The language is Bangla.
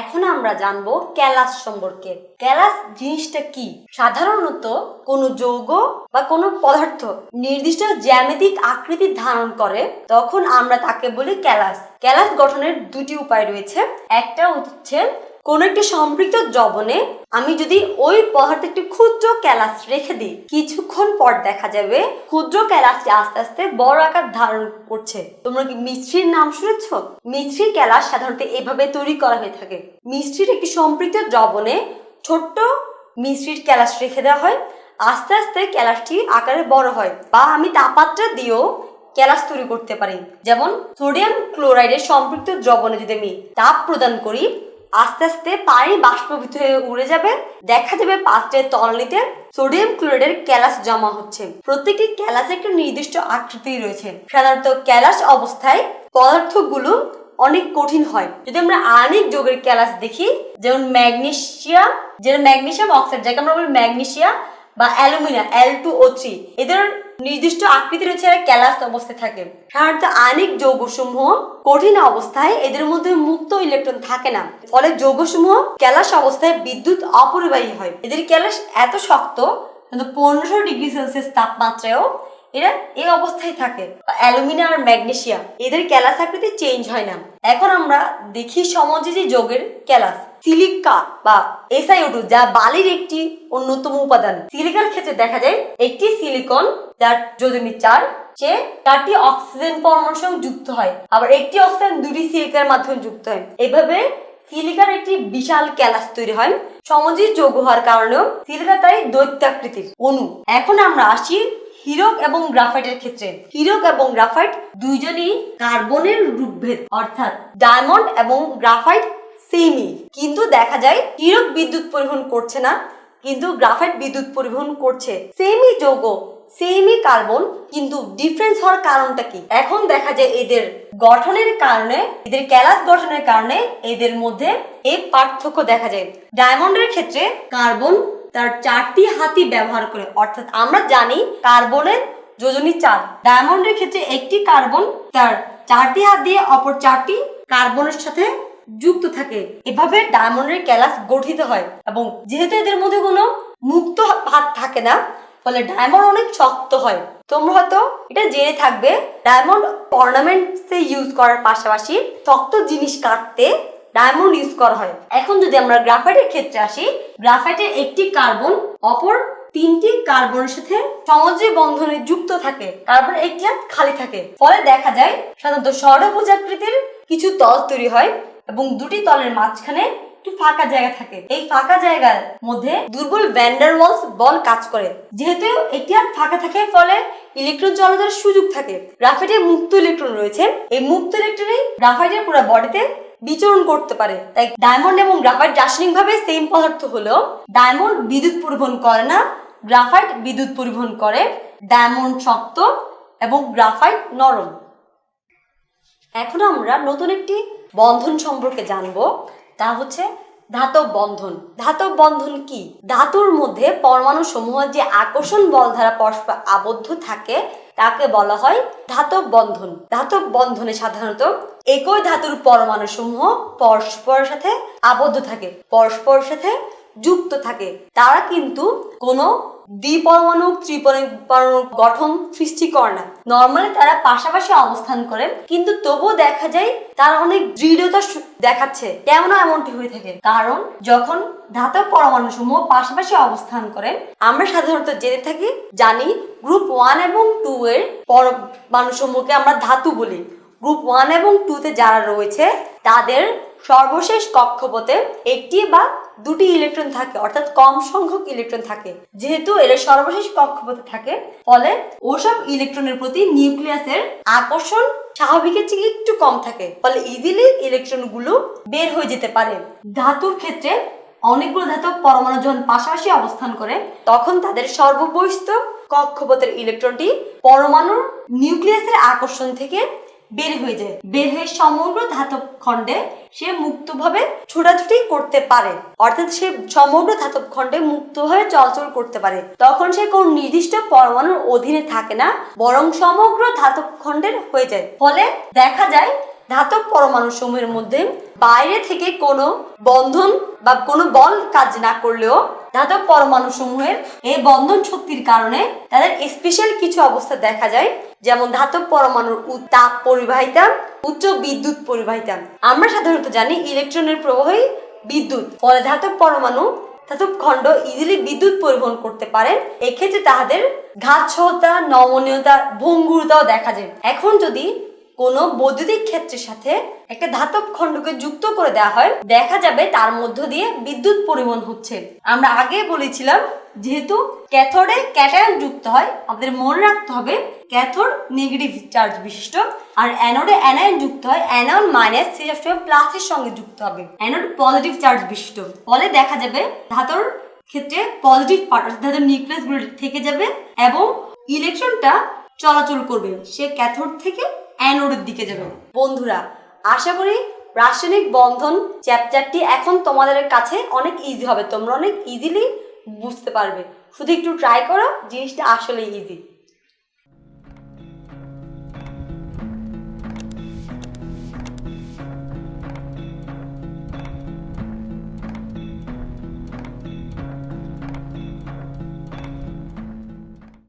এখন আমরা জানব ক্যালাস সম্পর্কে। ক্যালাস জিনিসটা কি? সাধারণত কোনো যৌগ বা কোনো পদার্থ নির্দিষ্ট জ্যামিতিক আকৃতি ধারণ করে, তখন আমরা তাকে বলি ক্যালাস। ক্যালাস গঠনের দুটি উপায় রয়েছে। একটা হচ্ছে কোন একটি সম্পৃক্ত দ্রবণে আমি যদি ওই পদার্থে একটি ক্ষুদ্র ক্যালাস রেখে দিই, কিছুক্ষণ পর দেখা যাবে ক্ষুদ্র ক্যালাসটি আস্তে আস্তে বড় আকার ধারণ করছে। তোমরা কি মিস্ত্রির নাম শুনেছ? মিস্ত্রির ক্যালাস সাধারণত এভাবে তৈরি করা হয়ে থাকে। মিস্ত্রির একটি সম্পৃক্ত দ্রবণে ছোট্ট মিস্ত্রির ক্যালাস রেখে দেওয়া হয়। আস্তে আস্তে ক্যালাসটি আকারে বড় হয় বা আমি তাপমাত্রা দিয়েও ক্যালাস তৈরি করতে পারি। যেমন সোডিয়াম ক্লোরাইডের সম্পৃক্ত দ্রবণে যদি আমি তাপ প্রদান করি আস্তে আস্তে পানি বাষ্পীভূত হয়ে উড়ে যাবে, দেখা যাবে পাত্রের তলনিতে সোডিয়াম ক্লোরাইডের ক্যালাস জমা হচ্ছে। প্রত্যেকটি ক্যালাসে একটা নির্দিষ্ট আকৃতি রয়েছে। সাধারণত ক্যালাস অবস্থায় পদার্থগুলো অনেক কঠিন হয়। যদি আমরা আয়নিক যোগের ক্যালাস দেখি, যেমন ম্যাগনেশিয়াম, যেটা ম্যাগনেশিয়াম অক্সাইড, যাকে আমরা বলি ম্যাগনেশিয়া বা alumina L two O three এদের নির্দিষ্ট আকৃতি রয়েছে এরা ক্যালাস অবস্থায় থাকে। সাধারণত আয়নিক যৌগসমূহ কঠিন অবস্থায় এদের মধ্যে মুক্ত ইলেকট্রন থাকে না। ফলে যৌগসমূহ ক্যালাস অবস্থায় বিদ্যুৎ অপরিবাহী হয়। এদের ক্যালাস এত শক্ত, কিন্তু পনেরোশো ডিগ্রি সেলসিয়াস তাপমাত্রায়ও এরা এই অবস্থায় থাকে। অ্যালুমিনিয়াম আর ম্যাগনেশিয়াম এদের ক্যালাস আকৃতি চেঞ্জ হয় না। এখন আমরা দেখি সমযোজী যোগের ক্যালাস। সিলিকা বা এসআইও যা বালির একটি অন্যতম উপাদান। সিলিকার ক্ষেত্রে দেখা যায় একটি সিলিকন, যার যোজনী চার, সে চারটি অক্সিজেন পরমাণুর সঙ্গে যুক্ত হয়। আবার একটি অক্সিজেন দুটি সিলিকার মাধ্যমে যুক্ত হয়। এভাবে সিলিকার একটি বিশাল ক্যালাস তৈরি হয়। সমযোজী যৌগ হওয়ার কারণেও সিলিকা তাই দৈত্যাকৃতির অণু। এখন আমরা আসি হিরক এবং গ্রাফাইটের ক্ষেত্রে। হিরক এবং গ্রাফাইট দুইজনই কার্বনের রূপভেদ, অর্থাৎ ডায়মন্ড এবং গ্রাফাইট সেমই কিন্তু দেখা যায় হিরক বিদ্যুৎ পরিবহন করছে না, কিন্তু গ্রাফাইট বিদ্যুৎ পরিবহন করছে। সেমই যৌগ সেমই কার্বন, কিন্তু ডিফারেন্স হওয়ার কারণটা কি? এখন দেখা যায়, এদের গঠনের কারণে, এদের ক্যালাস গঠনের কারণে, এদের মধ্যে এই পার্থক্য দেখা যায়। ডায়মন্ডের ক্ষেত্রে, কার্বন তার চারটি হাতি ব্যবহার করে, অর্থাৎ আমরা জানি কার্বনের যোজনী চার ডায়মন্ডের ক্ষেত্রে একটি কার্বন তার চারটি হাত দিয়ে অপর চারটি কার্বনের সাথে যুক্ত থাকে। এভাবে ডায়মন্ডের ক্যালাস গঠিত হয় এবং যেহেতু এদের মধ্যে কোনো মুক্ত হাত থাকে না, ফলে ডায়মন্ড অনেক শক্ত হয়। তোমরা হয়তো এটা জেনে থাকবে, ডায়মন্ড অর্নামেন্টসে ইউজ করার পাশাপাশি শক্ত জিনিস কাটতে ডায়মন্ড ইউজ করা হয়। এখন যদি আমরা গ্রাফাইটের ক্ষেত্রে আসি, গ্রাফাইটের একটি কার্বন অপর তিনটি কার্বনের সাথে সমযোজী বন্ধনে যুক্ত থাকে। কার্বন একটি হাত খালি থাকে। ফলে দেখা যায় সাধারণত ষড়ভুজাকৃতির কিছু তল তৈরি হয়। এবং দুটি তলের মাঝখানে একটু ফাঁকা জায়গা থাকে। এই ফাঁকা জায়গার মধ্যে দুর্বল ভ্যান্ডারওয়ালস বল কাজ করে। যেহেতু এটি আর ফাঁকা থাকে ফলে ইলেকট্রন চলাচলের সুযোগ থাকে। গ্রাফাইটে মুক্ত ইলেকট্রন রয়েছে। এই মুক্ত ইলেকট্রনই গ্রাফাইটের পুরো বডিতে বিচরণ করতে পারে। তাই ডায়মন্ড এবং গ্রাফাইট রাসায়নিকভাবে সেম পদার্থ হলেও ডায়মন্ড বিদ্যুৎ পরিবহন করে না গ্রাফাইট বিদ্যুৎ পরিবহন করে। ডায়মন্ড শক্ত এবং গ্রাফাইট নরম। এখন আমরা নতুন একটি বন্ধন সম্পর্কে জানব। তা হচ্ছে ধাতব বন্ধন। ধাতব বন্ধন কি? ধাতুর মধ্যে পরমাণু সমূহ যে আকর্ষণ বল দ্বারা পরস্পর আবদ্ধ থাকে, তাকে বলা হয় ধাতব বন্ধন। ধাতব বন্ধনে সাধারণত একই ধাতুর পরমাণু সমূহ পরস্পরের সাথে আবদ্ধ থাকে, পরস্পরের সাথে যুক্ত থাকে। তারা কিন্তু কোনো দ্বিপরমাণু ত্রিপরমাণু গঠন সৃষ্টি করে না। নর্মালি তারা পাশাপাশি অবস্থান করেন, কিন্তু তবুও দেখা যায় তারা অনেক দৃঢ়তা দেখাচ্ছে কেন এমনটি হয়ে থাকে। কারণ যখন ধাতব পরমাণু সমূহ পাশাপাশি অবস্থান করেন, আমরা সাধারণত জেনে থাকি, জানি গ্রুপ ওয়ান এবং টু এর পরমাণু সমূহকে আমরা ধাতু বলি। গ্রুপ ওয়ান এবং টুতে যারা রয়েছে, তাদের সর্বশেষ কক্ষপথে একটি বা দুটি ইলেকট্রন থাকে, অর্থাৎ কম সংখ্যক ইলেকট্রন থাকে। যেহেতু এরা সর্বশেষ কক্ষপথে থাকে, ফলে ওসব ইলেকট্রনের প্রতি নিউক্লিয়াসের আকর্ষণ স্বাভাবিকের থেকে একটু কম থাকে, ফলে ইজিলি ইলেকট্রনগুলো বের হয়ে যেতে পারে। ধাতুর ক্ষেত্রে অনেকগুলো ধাতব পরমাণু যখন পাশাপাশি অবস্থান করে, তখন তাদের সর্ববহিস্থ কক্ষপথের ইলেকট্রনটি পরমাণুর নিউক্লিয়াসের আকর্ষণ থেকে বের হয়ে যায়। বের হয়ে সমগ্র ধাতব খণ্ডে সে মুক্তভাবে ছোটাছুটি করতে পারে। অর্থাৎ সে সমগ্র ধাতব খণ্ডে মুক্তভাবে চলাচল করতে পারে। তখন সে কোন নির্দিষ্ট পরমাণুর অধীনে থাকে না, বরং সমগ্র ধাতব খণ্ডের হয়ে যায়। ফলে দেখা যায়, ধাতব পরমাণু সমূহের মধ্যে বাইরে থেকে কোনো বন্ধন বা কোনো বল কাজ না করলেও ধাতব পরমাণু সমূহের এই বন্ধন শক্তির কারণে তাদের স্পেশাল কিছু অবস্থা দেখা যায়, যেমন ধাতব পরমাণুর তাপ পরিবাহিতা উচ্চ বিদ্যুৎ পরিবাহিতা আমরা সাধারণত জানি ইলেকট্রনের প্রবাহই বিদ্যুৎ, ফলে ধাতব পরমাণু ধাতব খণ্ড ইজিলি বিদ্যুৎ পরিবহন করতে পারে। এক্ষেত্রে তাহাদের ঘাতসহতা নমনীয়তা, ভঙ্গুরতাও দেখা যায়। এখন যদি কোনো বৈদ্যুতিক ক্ষেত্রের সাথে একটা ধাতব খণ্ডকে যুক্ত করে দেওয়া হয়। দেখা যাবে তার মধ্য দিয়ে বিদ্যুৎ পরিবহন হচ্ছে। আমরা আগে বলেছিলাম, যেহেতু ক্যাথোডে ক্যাটায়ন যুক্ত হয়, আমাদের মনে রাখতে হবে ক্যাথোড নেগেটিভ চার্জ বিশিষ্ট, আর অ্যানোডে অ্যানায়ন যুক্ত হয়, অ্যানায়ন মাইনাস সে সবসময় প্লাসের সঙ্গে যুক্ত হবে। অ্যানোড পজিটিভ চার্জ বিশিষ্ট। ফলে দেখা যাবে ধাতুর ক্ষেত্রে পজিটিভ পার্ট, অর্থাৎ ধাতুর নিউক্লিয়াসগুলো থেকে যাবে এবং ইলেকট্রনটা চলাচল করবে। সে ক্যাথোড থেকে অ্যানোডের দিকে যাবে। বন্ধুরা, আশা করি রাসায়নিক বন্ধন চ্যাপ্টারটি এখন তোমাদের কাছে অনেক ইজি হবে। তোমরা অনেক ইজিলি বুঝতে পারবে। শুধু একটু ট্রাই করো, জিনিসটা আসলে ইজি